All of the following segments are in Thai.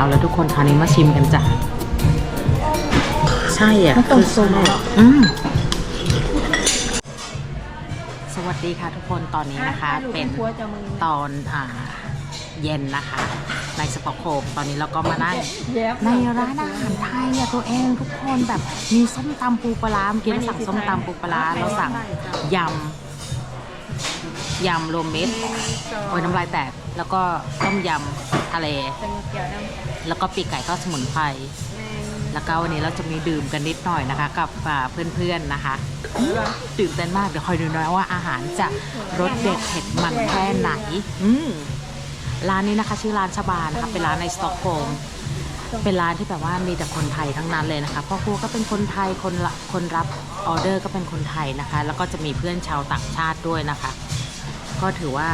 เอาแล้วทุกคนคราวนี้มาชิมกันจ้ะใช่อะมันต้องซุปใช่เหรออืมสวัสดีค่ะทุกคนตอนนี้นะคะ เป็นหัวจะมือตอนอ่าเย็นนะคะ ในสปอคโคมตอนนี้เราก็มานั่งแยบในร้านอาหารไทยอะตัวเองทุกคนแบบมีส้มตำปูปลาร้าเมื่อกี้เราสั่งส้มตำปูปลาร้าเราสั่งยำยำรวมมิตรโอ้ยน้ำลายแตก แล้วก็ต้มยำทะเล เป็นเกี่ยวน้ำแล้วก็ปีกไก่ทอดสมุนไพร แล้วก็วันนี้เราจะมีดื่มกันนิดหน่อยนะคะ กับอ่าเพื่อนๆนะคะตื่นเต้นมากเดี๋ยวคอยดูนะว่าอาหารจะรสเด็ดเผ็ดมันแค่ไหน อืมร้านนี้นะคะ ชื่อร้านชบานะคะเป็นร้านในสต็อกโฮล์มเป็นร้านที่แบบว่ามีแต่คนไทยทั้งนั้นเลยนะคะพ่อครัวก็เป็นคนไทยคนละคนรับออเดอร์ก็เป็นคนไทยนะคะ แล้วก็จะมีเพื่อนชาวต่างชาติด้วยนะคะ ก็ถือว่า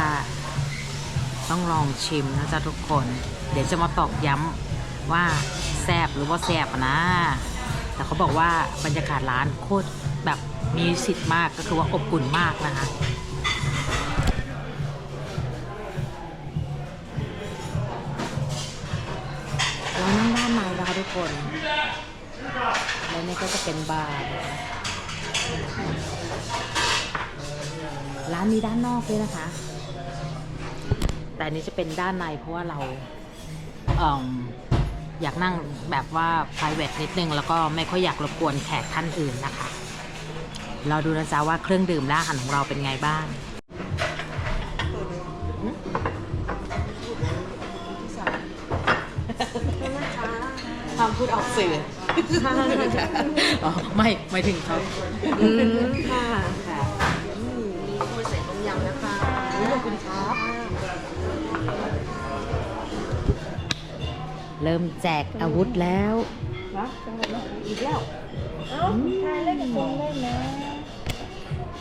ต้องลองชิมนะจ๊ะทุกคน เดี๋ยวจะมาตอกย้ำว่าแซบหรือว่าแซบนะ แต่เขาบอกว่าบรรยากาศร้านโคตรแบบมีสิทธิ์มากก็คือว่าอบอุ่นมากนะคะเรานั่งด้านในนะคะทุกคน แล้วนี่ก็จะเป็นบาร์ร้านมีด้านนอกด้วยนะคะ แต่อันนี้จะเป็นด้านในเพราะว่าเราเอิ่มอยากนั่งแบบว่า private นิดนึง แล้วก็ไม่ค่อยอยากรบกวนแขกท่านอื่นนะคะ เราดูนะจ๊ะว่าเครื่องดื่มและอาหารของเราเป็นไงบ้างทำพูดออกสื่ออ๋อไม่ไม่ถึงเขาอืมค่ะค่ะมีกุ้ยใส่ต้มยำนะคะขอบคุณครับ เริ่มแจกอาวุธแล้ววะจังหวะนี้อีกแล้วเอ้าทายเล่นกับคนได้แล้ว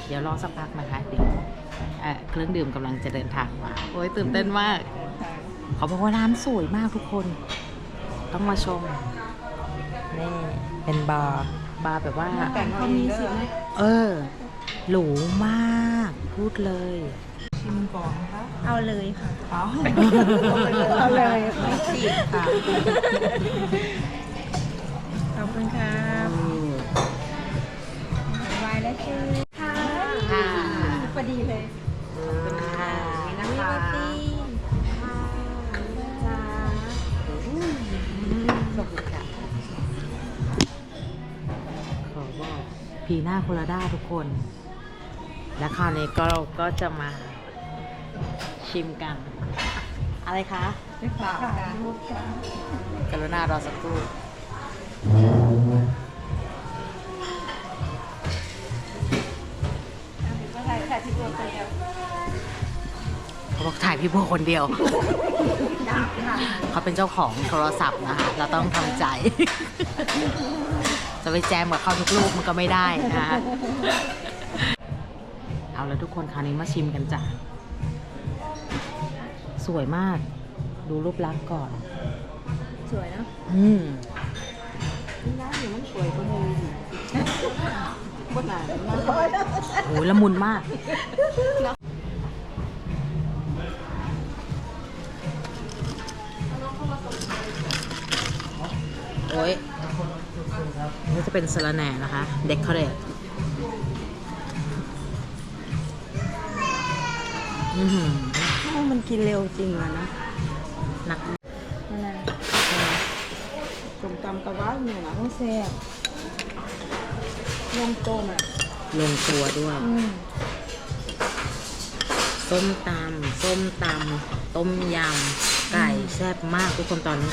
เดี๋ยวรอสักพักนะคะเดี๋ยวเอ่อเครื่องดื่มกำลังจะเดินทางมา โอ้ยตื่นเต้นมาก เขาบอกว่าร้านสวยมากทุกคน ต้องมาชม นี่ เป็นบาร์ บาร์แบบว่า แต่งเขามีเสียงเออ หรูมาก พูดเลย ชิมก่อนคะเอาเลยค่ะ เอาเอาเลยไม่จีบค่ะ ขอบคุณครับวายและชื่อค่ะค่ะพอดีเลยขอบคุณค่ะน้ำมันตีค่ะจ้าขอบคุณค่ะ ขอบอกพีหน้าโคลาด้าทุกคน และคราวนี้ก็เราก็จะมา ชิมกัน อะไรคะไม่เปล่าค่ะกรุณารอสักครู่เขาบอกถ่ายพี่โบคนเดียว เขาเป็นเจ้าของโทรศัพท์นะคะ เราต้องทำใจ จะไปแจมกับเขาทุกลูกมันก็ไม่ได้นะคะเอาแล้วทุกคนคราวนี้มาชิมกันจ้ะ สวยมาก ดูรูปลักษณ์ก่อน สวยนะอืมนี่นะอยู่มันสวยกว่าเลยบนหนาโอ้ยละมุนมาก โอ้ยนี่จะเป็นสละแหน่นะคะ เดคอเรทอือหือ มันกินเร็วจริงอะนะหนักอะไรส้มตำกระว่าเนี่ยนะต้องแซ่บลงโตมอะลงตัวด้วยอืมส้มตำส้มตำต้มยำไก่แซ่บมากทุกคนตอนนี้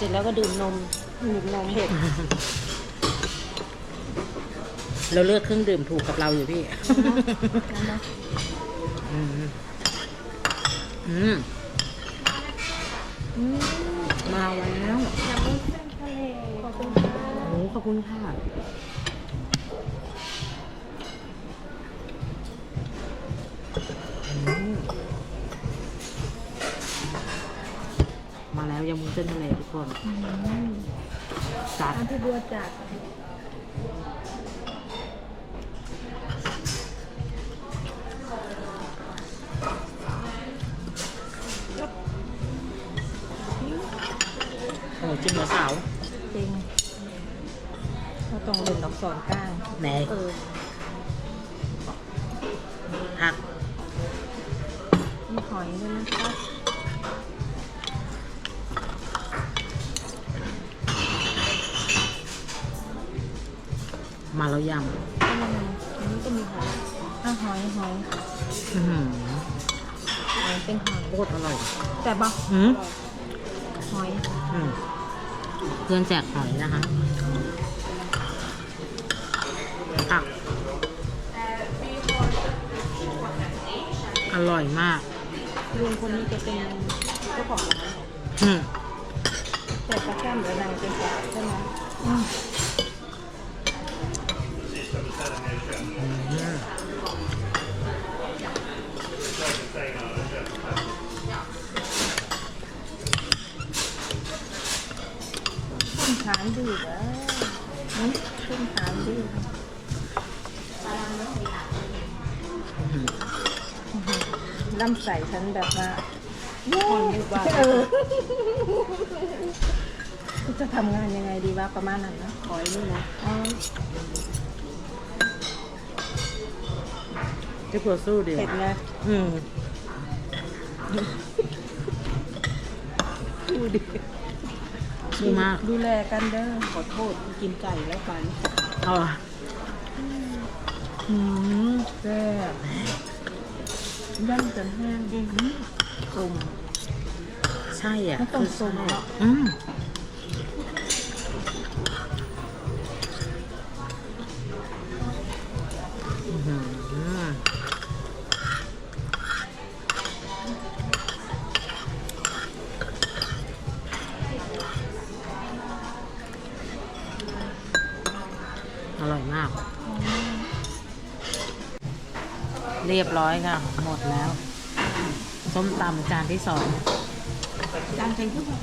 สร็จแล้วก็ดื่มนมดื่มนมเผ็ดเราเลือกเครื่องดื่มถูกกับเราอยู่พี่อืมอืมอืมมาแล้วยำวุ้นเส้นทะเลขอบคุณค่ะโอ้ขอบคุณค่ะ จนอะไรทุกคนจัดพี่บัวจัดโอ้จิ้มหรอสาวจริงเราต้องเรียดอกกอนก้างไหนเออหักมีหอยด้วยนะคะ มาแล้วยอืมอันนี้ก็มีหอยอะหอยหอยำอื้อหือหอยเป็นหอย โคตรอร่อยแต่บะอืมหอย อืมเพื่อนแจกหอยนะคะผักอร่อยมาก ลุงคนนี้จะเป็นเจ้าของร้านอืมแต่ปลาแก้มเดี๋ยวนางเป็นปลาใช่ไหมอืม ขึ้นฐานดื้อเหรออืมขึ้นฐานดื้อลำใส่ฉันแบบว่าอ่อนดีกว่าเออจะทำงานยังไงดีวะประมาณนั้นนะ ขอยนี่นะ อ๋อ จะปวดสู้ดิเผ็ดไงอืมดูดิดีมากดูแลกันเด้อขอโทษที่กินไก่แล้วกันเอาล่ะอืมแซ่บย่ำจนแห้งกลมใช่อะมันต้องคือส้มใช่เนอะอืม อร่อยมาก เรียบร้อยค่ะ หมดแล้ว ส้มตำจานที่สองจานเป็นทุกคน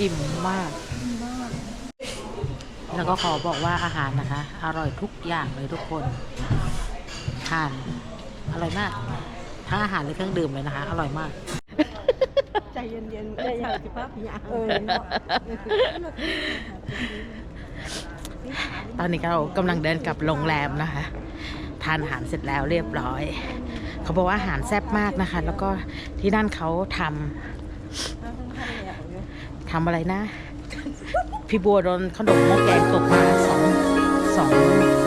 อิ่มมาก แล้วก็ขอบอกว่าอาหารนะคะ อร่อยทุกอย่างเลยทุกคน ทาน อร่อยมาก ทั้งอาหารและเครื่องดื่มเลยนะคะ อร่อยมากใจเย็นๆใจเย็นสิป้าพี่ยาเออเนาะ ตอนนี้เรากำลังเดินกลับโรงแรมนะคะ ทานอาหารเสร็จแล้วเรียบร้อย เขาบอกว่าอาหารแซ่บมากนะคะ แล้วก็ที่นั่นเขาทำทำอะไรนะ พี่บัวโดนขนมหม้อแกงตกมาสองสอง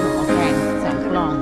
หม้อแกงสองกล่อง